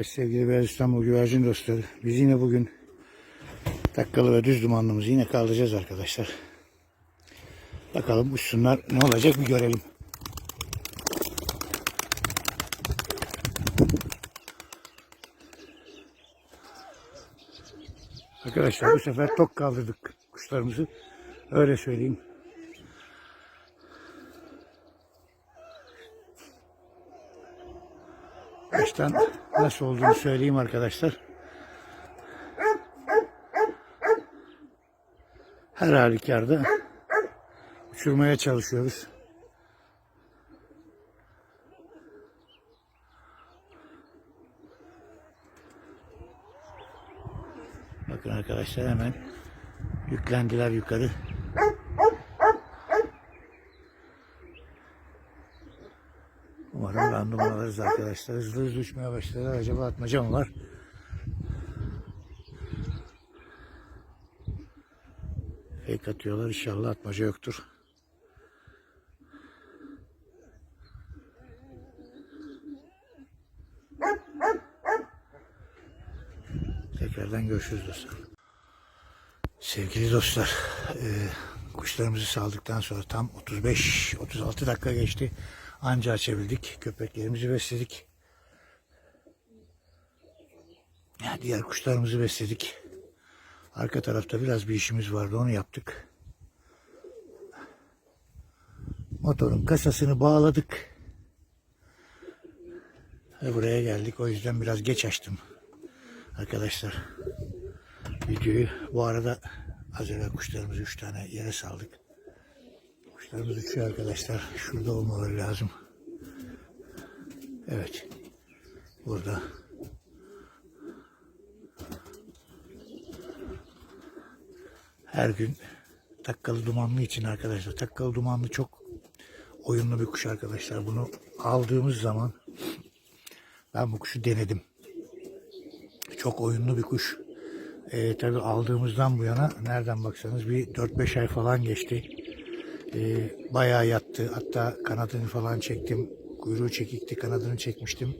Evet sevgili Beyaz İstanbul güvercin dostları. Biz yine bugün takkalı ve düz dumanlımızı yine kaldıracağız arkadaşlar. Bakalım uçsunlar ne olacak bir görelim. Arkadaşlar bu sefer tok kaldırdık kuşlarımızı. Öyle söyleyeyim. Baştan nasıl olduğunu söyleyeyim arkadaşlar. Her halükarda uçurmaya çalışıyoruz. Bakın arkadaşlar hemen yüklendiler yukarı. Umarım random alırız arkadaşlar. Hızlı hızlı uçmaya başladılar. Acaba atmaca mı var? Fake atıyorlar. İnşallah atmaca yoktur. Tekrardan görüşürüz dostlar. Sevgili dostlar, e, kuşlarımızı saldıktan sonra tam 35-36 dakika geçti. Anca açabildik. Köpeklerimizi besledik. Diğer kuşlarımızı besledik. Arka tarafta biraz bir işimiz vardı. Onu yaptık. Motorun kasasını bağladık. Ve buraya geldik. O yüzden biraz geç açtım. Arkadaşlar videoyu. Bu arada az evvel kuşlarımızı üç tane yere saldık. Kuşlarımız uçuyor arkadaşlar. Şurada olmaları lazım. Evet. Burada. Her gün takkalı dumanlı için arkadaşlar. Takkalı dumanlı çok oyunlu bir kuş arkadaşlar. Bunu aldığımız zaman ben bu kuşu denedim. Çok oyunlu bir kuş. Ee, tabii aldığımızdan bu yana nereden baksanız bir 4-5 ay falan geçti. Ee, bayağı yattı. Hatta kanadını falan çektim. Kuyruğu çekikti. Kanadını çekmiştim.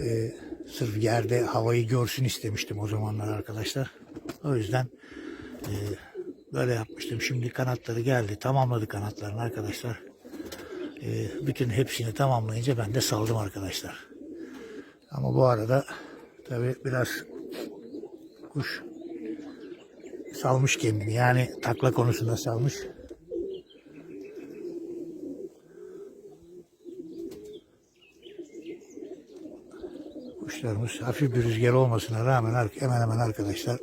Ee, sırf yerde havayı görsün istemiştim o zamanlar arkadaşlar. O yüzden e, böyle yapmıştım. Şimdi kanatları geldi. Tamamladı kanatlarını arkadaşlar. Ee, bütün hepsini tamamlayınca ben de saldım arkadaşlar. Ama bu arada tabi biraz kuş salmış kendini. Yani takla konusunda salmış. Kuşlarımız hafif bir rüzgar olmasına rağmen hemen hemen arkadaşlar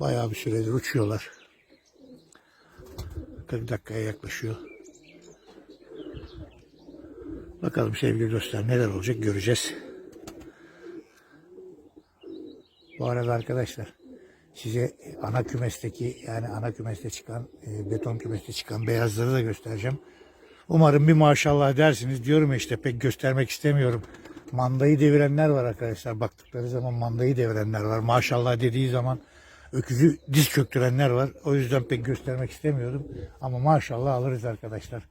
bayağı bir süredir uçuyorlar. 40 dakikaya yaklaşıyor. Bakalım sevgili dostlar neler olacak göreceğiz. Bu arada arkadaşlar size ana kümesteki yani ana kümeste çıkan e, beton kümeste çıkan beyazları da göstereceğim. Umarım bir maşallah dersiniz. Diyorum işte pek göstermek istemiyorum. Mandayı devirenler var arkadaşlar. Baktıkları zaman mandayı devirenler var. Maşallah dediği zaman öküzü diz çöktürenler var. O yüzden pek göstermek istemiyorum. Ama maşallah alırız arkadaşlar.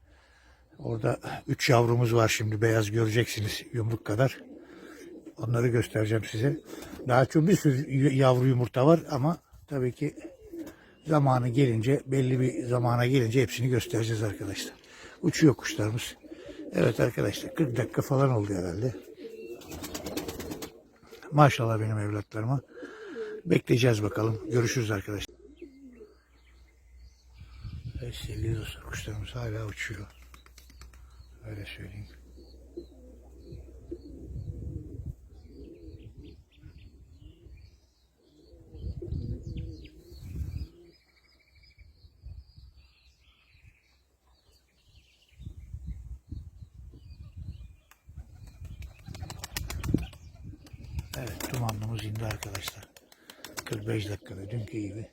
Orada üç yavrumuz var şimdi beyaz göreceksiniz yumruk kadar. Onları göstereceğim size. Daha çok bir sürü yavru yumurta var ama tabii ki zamanı gelince belli bir zamana gelince hepsini göstereceğiz arkadaşlar. Uçuyor kuşlarımız. Evet arkadaşlar 40 dakika falan oldu herhalde. Maşallah benim evlatlarıma. Bekleyeceğiz bakalım. Görüşürüz arkadaşlar. Evet sevgili dostlar kuşlarımız hala uçuyor. Öyle söyleyeyim. Evet indi arkadaşlar. 45 dakikada dünkü gibi.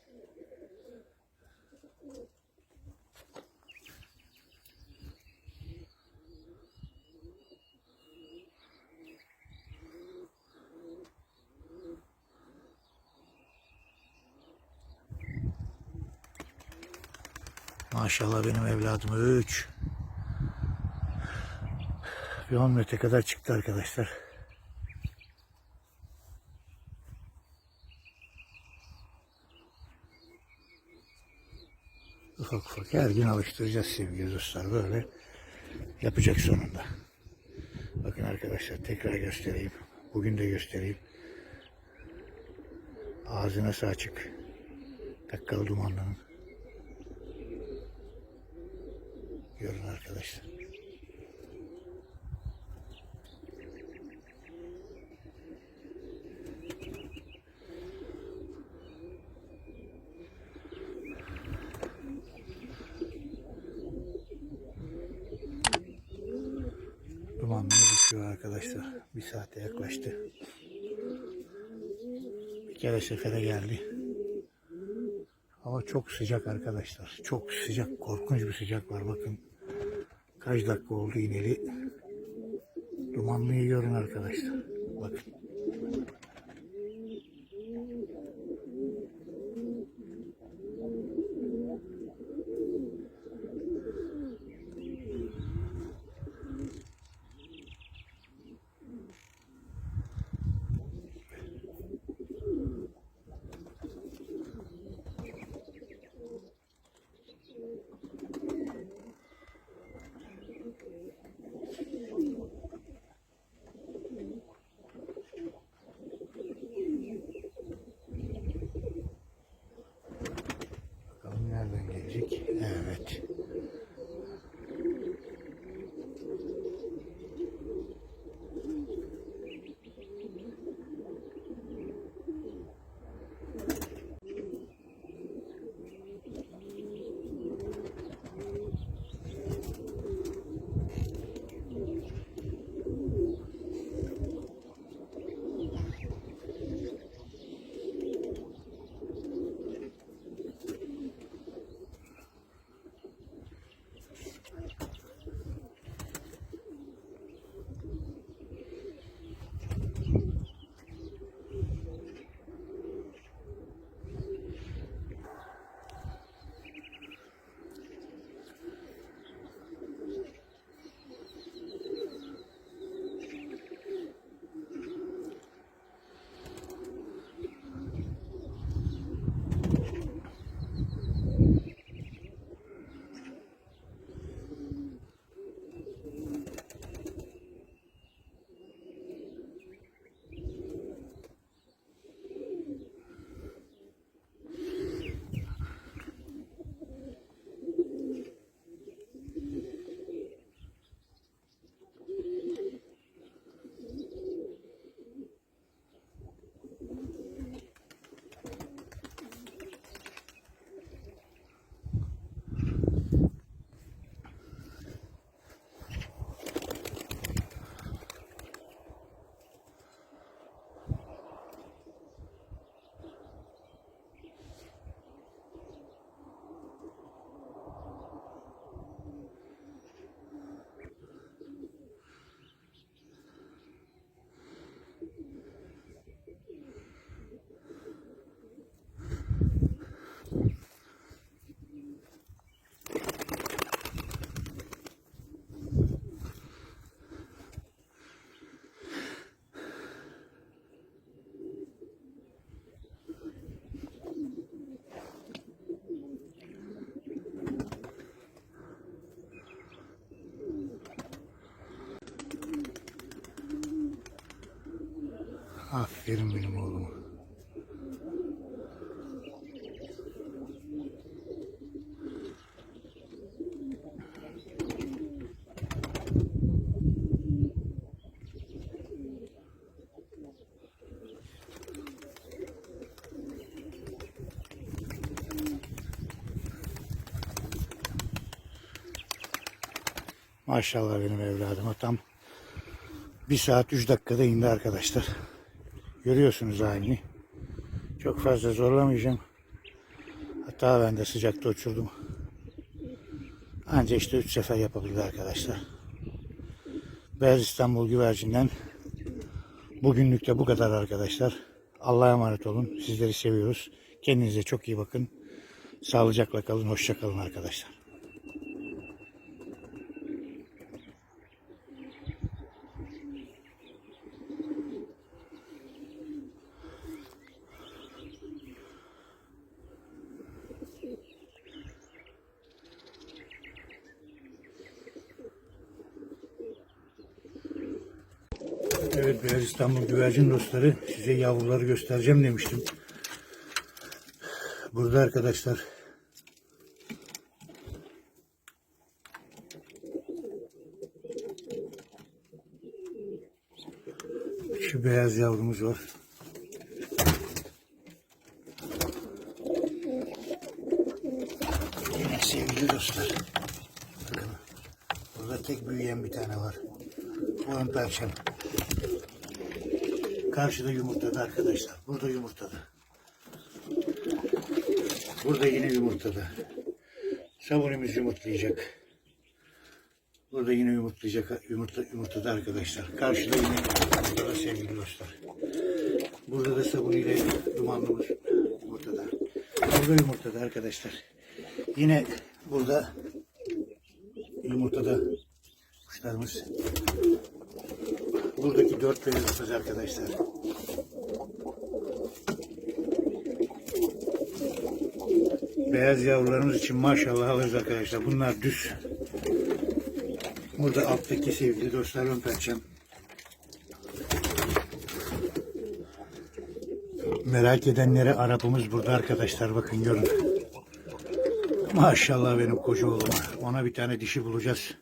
Maşallah benim evladım 3. Bir 10 metre kadar çıktı arkadaşlar. Ufak ufak her gün alıştıracağız sevgili dostlar. Böyle yapacak sonunda. Bakın arkadaşlar tekrar göstereyim. Bugün de göstereyim. Ağzına sağ açık. Takkalı dumanlının. Görün arkadaşlar. Düşüyor arkadaşlar. Bir saate yaklaştı. Bir kere sefere geldi. Hava çok sıcak arkadaşlar. Çok sıcak. Korkunç bir sıcak var. Bakın kaç dakika oldu ineli. Dumanlıyı görün arkadaşlar. Bakın. Aferin benim oğluma. Maşallah benim evladıma tam bir saat üç dakikada indi arkadaşlar. Görüyorsunuz halini. Çok fazla zorlamayacağım. Hatta ben de sıcakta uçurdum. Anca işte üç sefer yapabildi arkadaşlar. Beyaz İstanbul güvercinden bugünlük de bu kadar arkadaşlar. Allah'a emanet olun. Sizleri seviyoruz. Kendinize çok iyi bakın. Sağlıcakla kalın. Hoşça kalın arkadaşlar. Evet Beyaz İstanbul güvercin dostları size yavruları göstereceğim demiştim. Burada arkadaşlar şu beyaz yavrumuz var. Yine sevgili dostlar. Bakın burada tek büyüyen bir tane var. Bu ön perçem. Karşıda yumurtada arkadaşlar. Burada yumurtada. Burada yine yumurtada. Sabunumuz yumurtlayacak. Burada yine yumurtlayacak yumurta, yumurtada arkadaşlar. Karşıda yine yumurtada sevgili dostlar. Burada da sabunuyla dumanlımız yumurtada. Burada yumurtada arkadaşlar. Yine burada yumurtada kuşlarımız. Buradaki dört beyaz arkadaşlar. Beyaz yavrularımız için maşallah alırız arkadaşlar. Bunlar düz. Burada alttaki sevgili dostlar ön perçem. Merak edenlere Arap'ımız burada arkadaşlar. Bakın görün. Maşallah benim koca oğluma. Ona bir tane dişi bulacağız.